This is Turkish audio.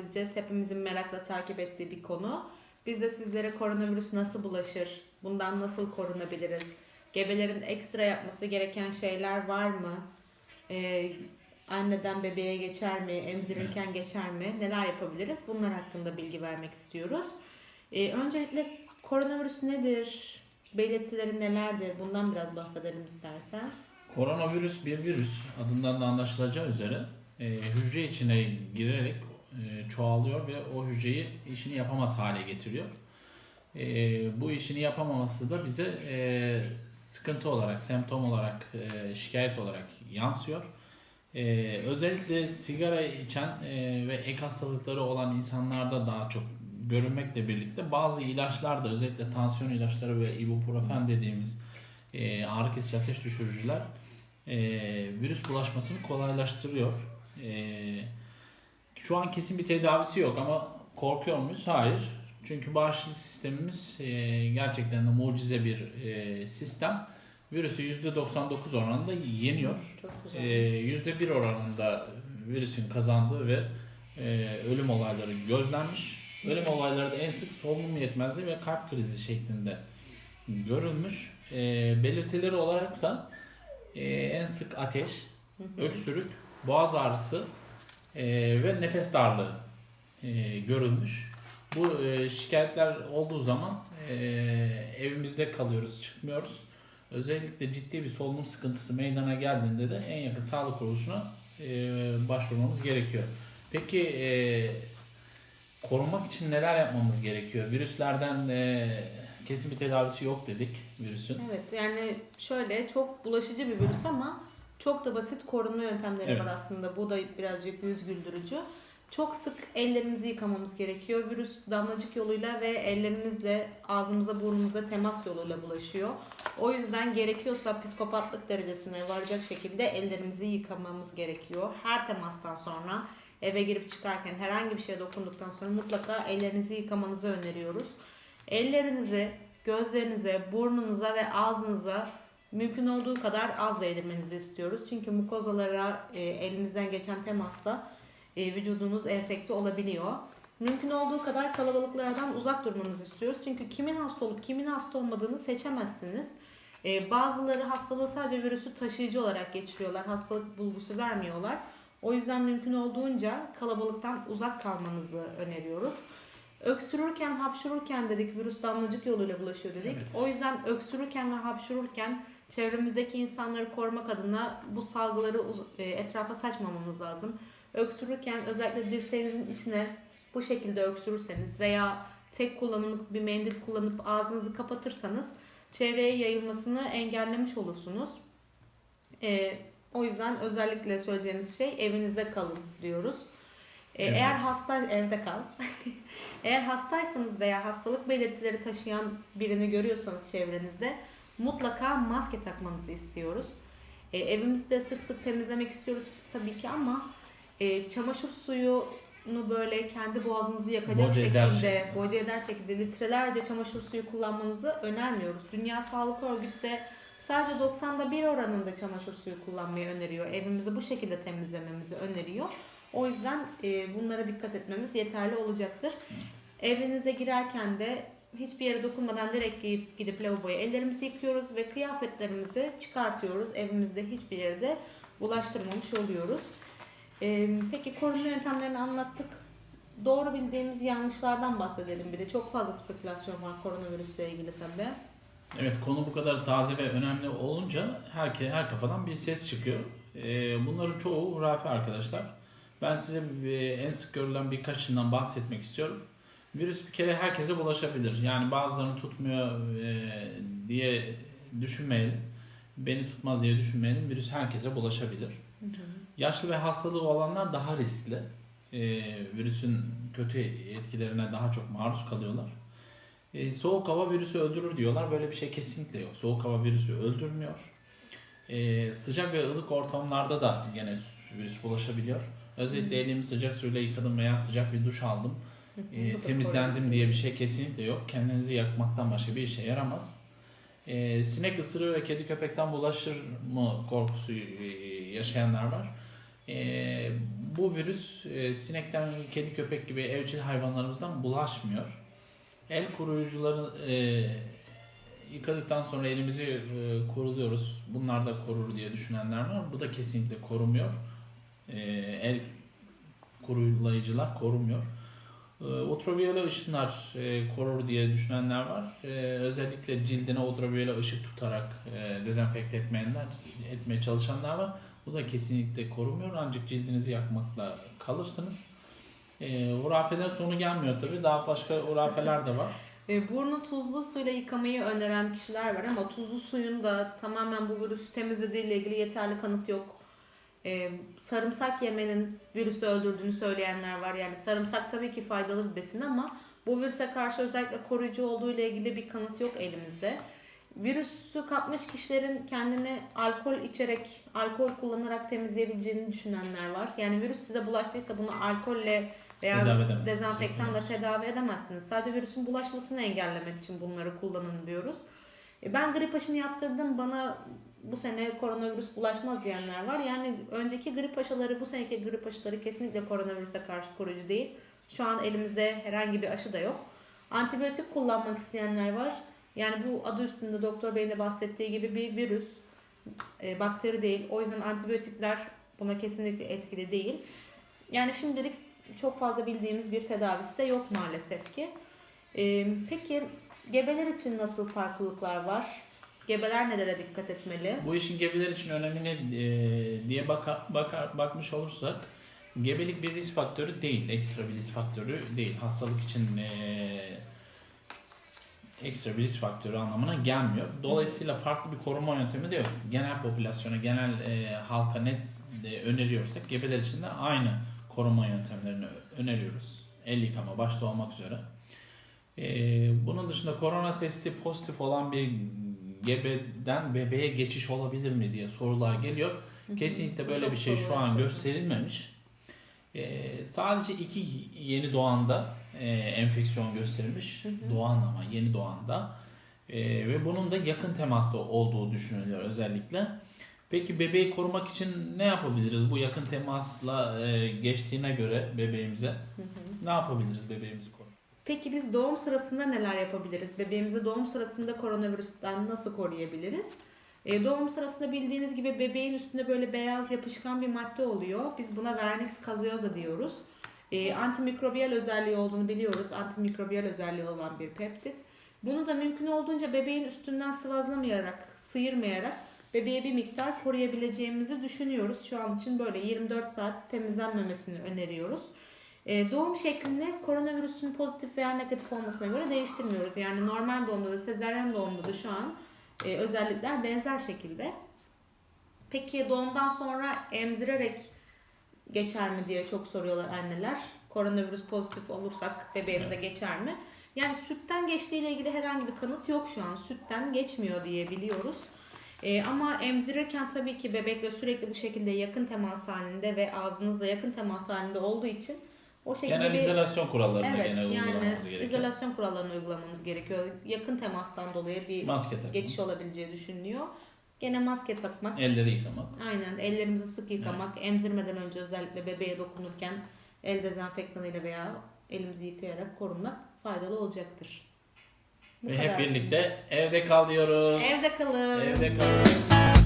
Bahsedeceğiz. Hepimizin merakla takip ettiği bir konu. Biz de sizlere koronavirüs nasıl bulaşır, bundan nasıl korunabiliriz, gebelerin ekstra yapması gereken şeyler var mı, Ee, anneden bebeğe geçer mi, emzirirken geçer mi, neler yapabiliriz bunlar hakkında bilgi vermek istiyoruz. Ee, öncelikle koronavirüs nedir, belirtileri nelerdir bundan biraz bahsedelim istersen. Koronavirüs bir virüs. Adından da anlaşılacağı üzere e, hücre içine girerek e, çoğalıyor ve o hücreyi işini yapamaz hale getiriyor. E, bu işini yapamaması da bize e, sıkıntı olarak, semptom olarak, şikayet olarak yansıyor. Özellikle sigara içen ve ek hastalıkları olan insanlarda daha çok görülmekle birlikte bazı ilaçlar da özellikle tansiyon ilaçları ve ibuprofen dediğimiz ağrı kesici ateş düşürücüler virüs bulaşmasını kolaylaştırıyor. E, şu an kesin bir tedavisi yok ama korkuyor muyuz? Hayır. Çünkü bağışıklık sistemimiz e, gerçekten de mucize bir e, sistem. Virüsü %99 oranında yeniyor. Çok güzel. E, %1 oranında virüsün kazandığı ve e, ölüm olayları gözlenmiş. Ölüm olayları da en sık solunum yetmezliği ve kalp krizi şeklinde görülmüş. E, belirtileri olaraksa e, en sık ateş, öksürük, boğaz ağrısı e, ve nefes darlığı e, görülmüş. Bu e, şikayetler olduğu zaman e, evimizde kalıyoruz, çıkmıyoruz. Özellikle ciddi bir solunum sıkıntısı meydana geldiğinde de en yakın sağlık kuruluşuna başvurmamız gerekiyor. Peki e, korunmak için neler yapmamız gerekiyor? Virüslerden kesin bir tedavisi yok dedik virüsün. Evet yani şöyle çok bulaşıcı bir virüs ama çok da basit korunma yöntemleri Evet. var aslında. Bu da birazcık yüz güldürücü. Çok sık ellerimizi yıkamamız gerekiyor. Virüs damlacık yoluyla ve ellerimizle ağzımıza burnumuza temas yoluyla bulaşıyor. O yüzden gerekiyorsa psikopatlık derecesine varacak şekilde ellerimizi yıkamamız gerekiyor. Her temastan sonra eve girip çıkarken herhangi bir şeye dokunduktan sonra mutlaka ellerinizi yıkamanızı öneriyoruz. Ellerinizi gözlerinize, burnunuza ve ağzınıza mümkün olduğu kadar az değdirmenizi istiyoruz. Çünkü mukozalara e, elimizden geçen temasla e, vücudunuz enfekte olabiliyor. Mümkün olduğu kadar kalabalıklardan uzak durmanızı istiyoruz. Çünkü kimin hasta olup kimin hasta olmadığını seçemezsiniz. E, bazıları hastalığı sadece virüsü taşıyıcı olarak geçiriyorlar. Hastalık bulgusu vermiyorlar. O yüzden mümkün olduğunca kalabalıktan uzak kalmanızı öneriyoruz. Öksürürken, hapşururken dedik virüs damlacık yoluyla bulaşıyor dedik. Evet. O yüzden öksürürken ve hapşururken çevremizdeki insanları korumak adına bu salgıları e, etrafa saçmamamız lazım. Öksürürken özellikle dirseğinizin içine bu şekilde öksürürseniz veya tek kullanımlık bir mendil kullanıp ağzınızı kapatırsanız çevreye yayılmasını engellemiş olursunuz. E, o yüzden özellikle söyleyeceğimiz şey evinizde kalın diyoruz. E, Evet. Eğer hasta evde kal. Eğer hastaysanız veya hastalık belirtileri taşıyan birini görüyorsanız çevrenizde mutlaka maske takmanızı istiyoruz. E, evimizi de sık sık temizlemek istiyoruz tabii ki ama e, çamaşır suyunu böyle kendi boğazınızı yakacak Boca eder şekilde, şekilde. boca eder şekilde litrelerce çamaşır suyu kullanmanızı önermiyoruz. Dünya Sağlık Örgütü de sadece 90'da bir oranında çamaşır suyu kullanmayı öneriyor. Evimizi bu şekilde temizlememizi öneriyor. O yüzden e, bunlara dikkat etmemiz yeterli olacaktır. Evinize girerken de hiçbir yere dokunmadan direkt gidip, gidip lavaboya ellerimizi yıkıyoruz ve kıyafetlerimizi çıkartıyoruz. Evimizde hiçbir yerde bulaştırmamış oluyoruz. E, peki korunma yöntemlerini anlattık. Doğru bildiğimiz yanlışlardan bahsedelim bir de. Çok fazla spekülasyon var koronavirüsle ilgili tabii. Evet konu bu kadar taze ve önemli olunca herke, her kafadan bir ses çıkıyor. Ee, bunların çoğu hurafe arkadaşlar. Ben size en sık görülen birkaçından bahsetmek istiyorum. Virüs bir kere herkese bulaşabilir. Yani bazılarını tutmuyor e, diye düşünmeyelim. Beni tutmaz diye düşünmeyelim. Virüs herkese bulaşabilir. Yaşlı ve hastalığı olanlar daha riskli. Ee, virüsün kötü etkilerine daha çok maruz kalıyorlar. Ee, soğuk hava virüsü öldürür diyorlar. Böyle bir şey kesinlikle yok. Soğuk hava virüsü öldürmüyor. Sıcak ve ılık ortamlarda da gene virüs bulaşabiliyor. Özellikle elimi sıcak suyla yıkadım veya sıcak bir duş aldım. Da temizlendim diye bir şey kesinlikle yok. Kendinizi yakmaktan başka bir işe yaramaz. Ee, sinek ısırığı ve kedi köpekten bulaşır mı korkusu e, yaşayanlar var. E, bu virüs e, sinekten, kedi, köpek gibi evcil hayvanlarımızdan bulaşmıyor. El koruyucuları e, yıkadıktan sonra elimizi e, kuruluyoruz. Bunlar da korur diye düşünenler var. Bu da kesinlikle korumuyor. E, el kurulayıcılar korumuyor. E, ultraviyole ışınlar e, korur diye düşünenler var. E, özellikle cildine ultraviyole ışık tutarak e, dezenfekte etmeyenler, etmeye çalışanlar var. Bu da kesinlikle korumuyor ancak cildinizi yakmakla kalırsınız. E, hurafeden sonu gelmiyor tabi. Daha başka hurafeler de var. Burnu tuzlu suyla yıkamayı öneren kişiler var ama tuzlu suyun da tamamen bu virüsü temizlediği ile ilgili yeterli kanıt yok. E, sarımsak yemenin virüsü öldürdüğünü söyleyenler var. Yani sarımsak tabii ki faydalı bir besin ama bu virüse karşı özellikle koruyucu olduğu ile ilgili bir kanıt yok elimizde. Virüsü kapmış kişilerin kendini alkol içerek, alkol kullanarak temizleyebileceğini düşünenler var. Yani virüs size bulaştıysa bunu alkolle veya Tedavi dezenfektanla tedavi edemezsiniz. Sadece virüsün bulaşmasını engellemek için bunları kullanın diyoruz. E, Ben grip aşını yaptırdım bana bu sene koronavirüs bulaşmaz diyenler var. Yani önceki grip aşıları bu seneki grip aşıları kesinlikle koronavirüse karşı koruyucu değil. Şu an elimizde herhangi bir aşı da yok. Antibiyotik kullanmak isteyenler var. Yani bu adı üstünde doktor beyin de bahsettiği gibi bir virüs, e, bakteri değil. O yüzden antibiyotikler buna kesinlikle etkili değil. Yani şimdilik çok fazla bildiğimiz bir tedavisi de yok maalesef ki. E, peki gebeler için nasıl farklılıklar var? Gebeler nelere dikkat etmeli? Bu işin gebeler için önemli ne e, diye baka, bakar, bakmış olursak gebelik bir risk faktörü değil, ekstra bir risk faktörü değil. Hastalık için e, ekstra bir risk faktörü anlamına gelmiyor. Dolayısıyla farklı bir koruma yöntemi de yok. Genel popülasyona, genel e, halka ne e, öneriyorsak gebeler için de aynı koruma yöntemlerini öneriyoruz. El yıkama başta olmak üzere. E, bunun dışında korona testi pozitif olan bir gebeden bebeğe geçiş olabilir mi diye sorular geliyor. Kesinlikle böyle Çok bir şey şu an gösterilmemiş. Ee, sadece iki yeni doğanda e, enfeksiyon gösterilmiş. Hı hı. Doğan ama yeni doğanda. Ee, ve bunun da yakın temaslı olduğu düşünülüyor özellikle. Peki bebeği korumak için ne yapabiliriz? Bu yakın temasla e, geçtiğine göre bebeğimize Hı hı. ne yapabiliriz bebeğimizi korumak? Peki biz doğum sırasında neler yapabiliriz? Bebeğimizi doğum sırasında koronavirüsten nasıl koruyabiliriz? E, doğum sırasında bildiğiniz gibi bebeğin üstünde böyle beyaz yapışkan bir madde oluyor. Biz buna vernix caseosa diyoruz. E, antimikrobiyal özelliği olduğunu biliyoruz. Antimikrobiyal özelliği olan bir peptit. Bunu da mümkün olduğunca bebeğin üstünden sıvazlamayarak, sıyırmayarak bebeğe bir miktar koruyabileceğimizi düşünüyoruz. Şu an için böyle 24 saat temizlenmemesini öneriyoruz. E, doğum şeklini koronavirüsün pozitif veya negatif olmasına göre değiştirmiyoruz. Yani normal doğumda da sezaryen doğumda da şu an e, özellikler benzer şekilde. Peki doğumdan sonra emzirerek geçer mi diye çok soruyorlar anneler. Koronavirüs pozitif olursak bebeğimize geçer mi? Yani sütten geçtiğiyle ilgili herhangi bir kanıt yok şu an. Sütten geçmiyor diye biliyoruz. E, ama emzirirken tabii ki bebekle sürekli bu şekilde yakın temas halinde ve ağzınızla yakın temas halinde olduğu için o şekilde Genel bir izolasyon kurallarına evet genel yani uygulamanız gerekiyor. izolasyon kurallarını uygulamanız gerekiyor. Yakın temastan dolayı bir Maske takmak, geçiş olabileceği düşünülüyor. Gene maske takmak, elleri yıkamak. aynen ellerimizi sık yıkamak, emzirmeden önce özellikle bebeğe dokunurken el dezenfektanıyla veya elimizi yıkayarak korunmak faydalı olacaktır. Bu Ve kadar. hep birlikte evde kal diyoruz. Evde kalın. Evde kalın.